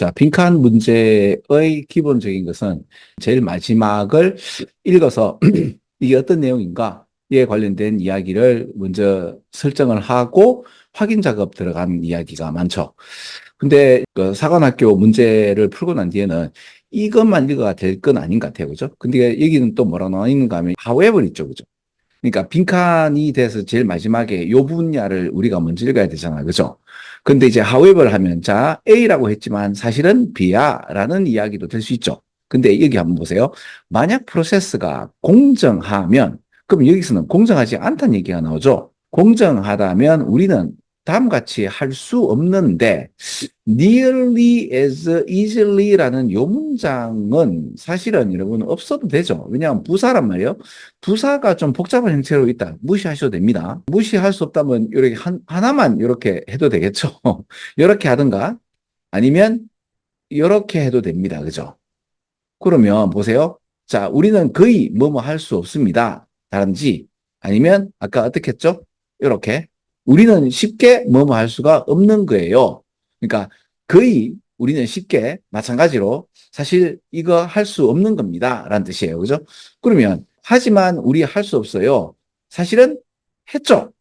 자, 빈칸 문제의 기본적인 것은 제일 마지막을 읽어서 이게 어떤 내용인가에 관련된 이야기를 먼저 설정을 하고 확인 작업 들어간 이야기가 많죠. 근데 그 사관학교 문제를 풀고 난 뒤에는 이것만 읽어가 될건 아닌 것 같아요. 그죠? 근데 여기는 또 뭐라 나와 있는가 하면 however 있죠. 그죠? 그러니까 빈칸이 돼서 제일 마지막에 요 분야를 우리가 먼저 읽어야 되잖아요. 그죠? 근데 이제 however 하면 자, A라고 했지만 사실은 B야 라는 이야기도 될 수 있죠. 근데 여기 한번 보세요. 만약 프로세스가 공정하면 그럼 여기서는 공정하지 않다는 얘기가 나오죠. 공정하다면 우리는 다음같이 할 수 없는데 nearly as easily라는 요 문장은 사실은 여러분 없어도 되죠. 왜냐하면 부사란 말이에요. 부사가 좀 복잡한 형태로 있다. 무시하셔도 됩니다. 무시할 수 없다면 이렇게 한, 하나만 이렇게 해도 되겠죠. 이렇게 하든가 아니면 이렇게 해도 됩니다. 그죠? 그러면 보세요. 자, 우리는 거의 뭐뭐 할 수 없습니다. 다른지 아니면 아까 어떻게 했죠? 이렇게 우리는 쉽게 뭐뭐 할 수가 없는 거예요. 그러니까 거의 우리는 쉽게 마찬가지로 사실 이거 할 수 없는 겁니다. 라는 뜻이에요. 그죠? 그러면 하지만 우리 할 수 없어요. 사실은 했죠.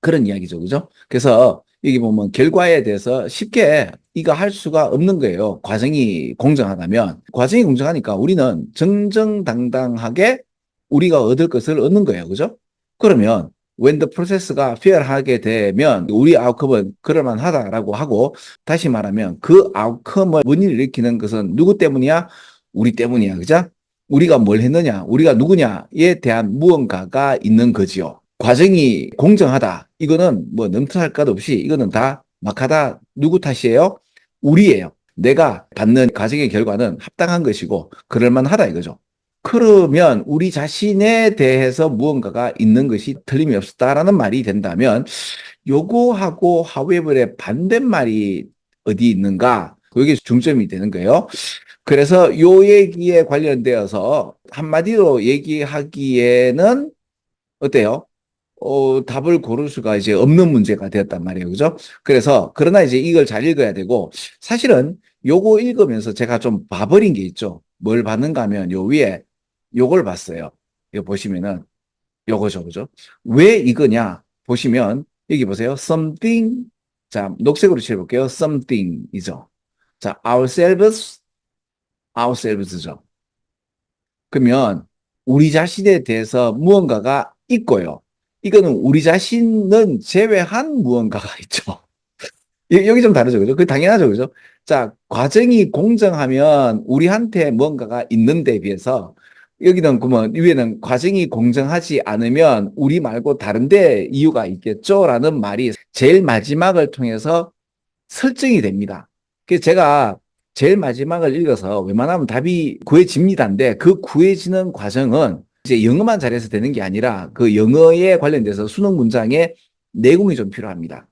그런 이야기죠. 그죠? 그래서 여기 보면 결과에 대해서 쉽게 이거 할 수가 없는 거예요. 과정이 공정하다면. 과정이 공정하니까 우리는 정정당당하게 우리가 얻을 것을 얻는 거예요. 그죠? 그러면 when the process가 fair하게 되면 우리 아웃컴은 그럴만하다라고 하고 다시 말하면 그 아웃컴을 원인을 일으키는 것은 누구 때문이야? 우리 때문이야. 그죠? 우리가 뭘 했느냐? 우리가 누구냐에 대한 무언가가 있는 거지요. 과정이 공정하다. 이거는 뭐 넘트할 것 없이 이거는 다 막하다. 누구 탓이에요? 우리예요. 내가 받는 과정의 결과는 합당한 것이고 그럴만하다 이거죠. 그러면 우리 자신에 대해서 무언가가 있는 것이 틀림이 없었다라는 말이 된다면 요거하고 however의 반대말이 어디 있는가? 그게 중점이 되는 거예요. 그래서 요 얘기에 관련되어서 한마디로 얘기하기에는 어때요? 어, 답을 고를 수가 이제 없는 문제가 되었단 말이에요. 그죠? 그래서, 그러나 이제 이걸 잘 읽어야 되고, 사실은 요거 읽으면서 제가 좀 봐버린 게 있죠. 뭘 봤는가 하면 요 위에 요걸 봤어요. 이거 보시면은 요거죠. 그죠? 왜 이거냐? 보시면 여기 보세요. something 자, 녹색으로 칠해볼게요. something이죠. 자, ourselves ourselves죠. 그러면 우리 자신에 대해서 무언가가 있고요. 이거는 우리 자신은 제외한 무언가가 있죠. 여기 좀 다르죠. 그죠? 그 당연하죠. 그죠? 자, 과정이 공정하면 우리한테 무언가가 있는데 비해서 여기는 그러면 위에는 과정이 공정하지 않으면 우리 말고 다른데 이유가 있겠죠라는 말이 제일 마지막을 통해서 설정이 됩니다. 그래서 제가 제일 마지막을 읽어서 웬만하면 답이 구해집니다인데 그 구해지는 과정은 이제 영어만 잘해서 되는 게 아니라 그 영어에 관련돼서 수능 문장에 내공이 좀 필요합니다.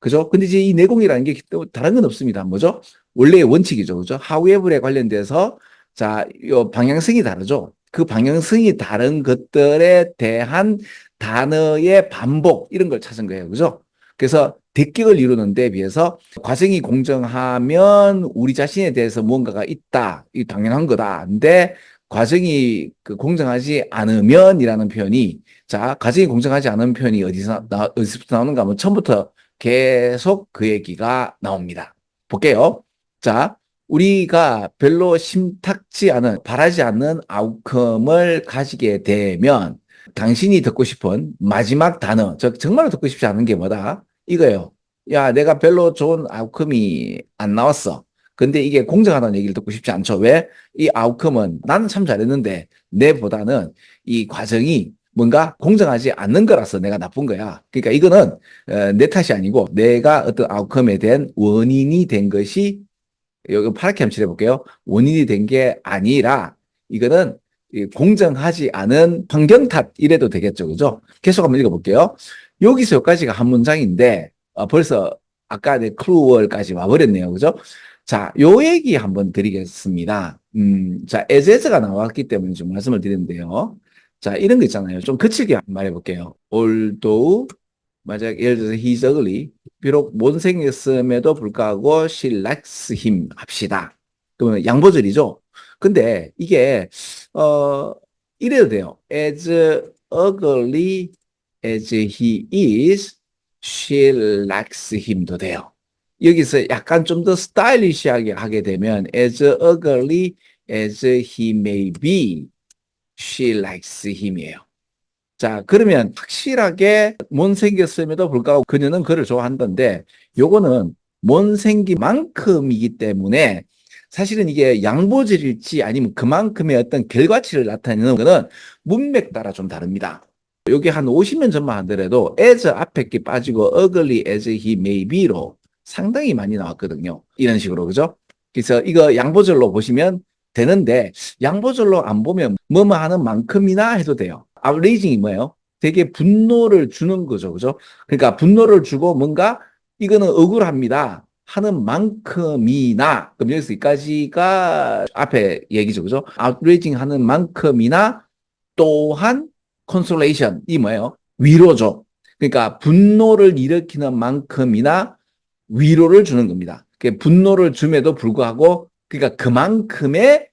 그죠? 근데 이제 이 내공이라는 게 다른 건 없습니다. 뭐죠? 원래의 원칙이죠. 그죠? however에 관련돼서 자, 요 방향성이 다르죠. 그 방향성이 다른 것들에 대한 단어의 반복 이런 걸 찾은 거예요. 그죠? 그래서 대격을 이루는 데 비해서 과정이 공정하면 우리 자신에 대해서 무언가가 있다. 이 당연한 거다. 근데 과정이 그 공정하지 않으면이라는 표현이 자, 과정이 공정하지 않은 표현이 어디서 나, 어디서 나오는가 하면 처음부터 계속 그 얘기가 나옵니다. 볼게요. 자, 우리가 별로 심탁지 않은, 바라지 않는 아웃컴을 가지게 되면 당신이 듣고 싶은 마지막 단어, 저 정말로 듣고 싶지 않은 게 뭐다? 이거예요. 야, 내가 별로 좋은 아웃컴이 안 나왔어. 근데 이게 공정하다는 얘기를 듣고 싶지 않죠. 왜? 이 아웃컴은 나는 참 잘했는데 내보다는 이 과정이 뭔가 공정하지 않는 거라서 내가 나쁜 거야. 그러니까 이거는 어, 내 탓이 아니고 내가 어떤 아웃컴에 대한 원인이 된 것이 여기 파랗게 한번 칠해볼게요. 원인이 된 게 아니라 이거는 공정하지 않은 환경 탓 이래도 되겠죠. 그죠? 계속 한번 읽어볼게요. 여기서 여기까지가 한 문장인데 어, 벌써 아까 내 클루월까지 와버렸네요. 그죠? 자, 요 얘기 한번 드리겠습니다. 음, 자, 에제스가 나왔기 때문에 좀 말씀을 드리는데요. 자, 이런 거 있잖아요. 좀 거칠게 말해볼게요. although 만약 예를 들어서 he's ugly. 비록 못생겼음에도 불구하고 she likes him 합시다. 그러면 양보절이죠. 근데 이게 어 이래도 돼요. as ugly as he is, she likes him도 돼요. 여기서 약간 좀 더 스타일리시하게 하게 되면 as ugly as he may be, she likes him이에요. 자, 그러면 확실하게 못생겼음에도 불구하고 그녀는 그를 좋아한다는데 요거는 못생기만큼이기 때문에 사실은 이게 양보질일지 아니면 그만큼의 어떤 결과치를 나타내는 거는 문맥 따라 좀 다릅니다. 여기 한 50년 전만 하더라도 as 앞에 게 빠지고 ugly as he may be로 상당히 많이 나왔거든요. 이런 식으로 그죠? 그래서 이거 양보절로 보시면 되는데 양보절로 안 보면 뭐뭐 하는 만큼이나 해도 돼요. Outrageing이 뭐예요? 되게 분노를 주는 거죠. 그죠? 그러니까 분노를 주고 뭔가 이거는 억울합니다. 하는 만큼이나 그럼 여기까지가 앞에 얘기죠. 그죠? outraging 하는 만큼이나 또한 consolation 이 뭐예요? 위로죠. 그러니까 분노를 일으키는 만큼이나 위로를 주는 겁니다. 그 분노를 줌에도 불구하고 그러니까 그만큼의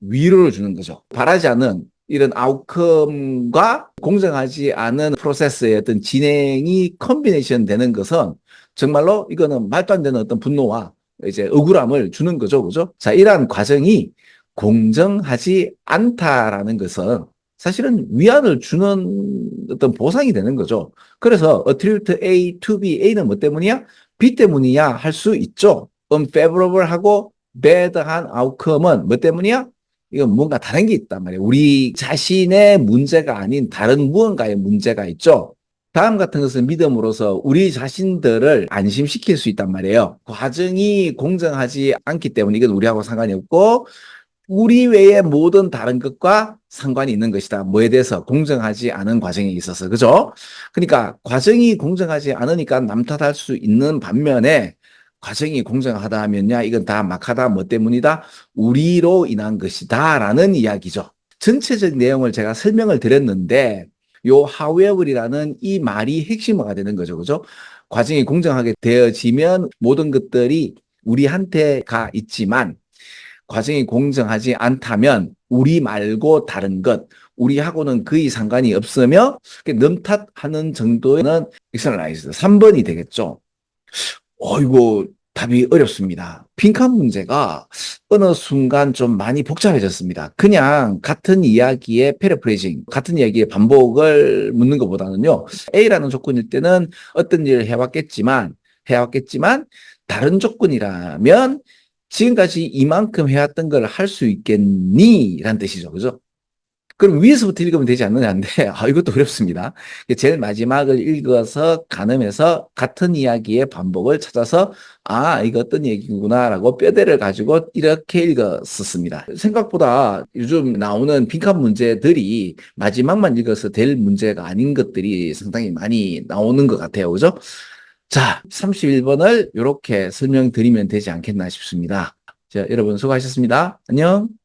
위로를 주는 거죠. 바라지 않은 이런 아웃컴과 공정하지 않은 프로세스의 어떤 진행이 컨비네이션 되는 것은 정말로 이거는 말도 안 되는 어떤 분노와 이제 억울함을 주는 거죠. 그죠? 자, 이러한 과정이 공정하지 않다라는 것은 사실은 위안을 주는 어떤 보상이 되는 거죠. 그래서 attribute A to B, A는 뭐 때문이야? B 때문이야 할 수 있죠. unfavorable하고 bad한 outcome은 뭐 때문이야? 이건 뭔가 다른 게 있단 말이에요. 우리 자신의 문제가 아닌 다른 무언가의 문제가 있죠. 다음 같은 것은 믿음으로써 우리 자신들을 안심시킬 수 있단 말이에요. 과정이 공정하지 않기 때문에 이건 우리하고 상관이 없고 우리 외의 모든 다른 것과 상관이 있는 것이다. 뭐에 대해서 공정하지 않은 과정에 있어서 그죠? 그러니까 과정이 공정하지 않으니까 남 탓할 수 있는 반면에 과정이 공정하다 하면야 이건 다 막하다 뭐 때문이다 우리로 인한 것이다라는 이야기죠. 전체적 내용을 제가 설명을 드렸는데 요 however이라는 이 말이 핵심어가 되는 거죠. 그죠? 과정이 공정하게 되어지면 모든 것들이 우리한테 가 있지만 과정이 공정하지 않다면 우리 말고 다른 것, 우리하고는 거의 상관이 없으며 넘탓하는 정도는 externalized 3번이 되겠죠. 어이고 답이 어렵습니다. 빈칸 문제가 어느 순간 좀 많이 복잡해졌습니다. 그냥 같은 이야기의 패러프레이징, 같은 이야기의 반복을 묻는 것보다는요. A라는 조건일 때는 어떤 일을 해왔겠지만, 해왔겠지만, 다른 조건이라면 지금까지 이만큼 해왔던 걸 할 수 있겠니? 라는 뜻이죠. 그죠? 그럼 위에서부터 읽으면 되지 않느냐인데, 아, 이것도 어렵습니다. 제일 마지막을 읽어서 가늠해서 같은 이야기의 반복을 찾아서, 아, 이거 어떤 얘기구나라고 뼈대를 가지고 이렇게 읽었었습니다. 생각보다 요즘 나오는 빈칸 문제들이 마지막만 읽어서 될 문제가 아닌 것들이 상당히 많이 나오는 것 같아요. 그죠? 자, 31번을 이렇게 설명드리면 되지 않겠나 싶습니다. 자, 여러분 수고하셨습니다. 안녕.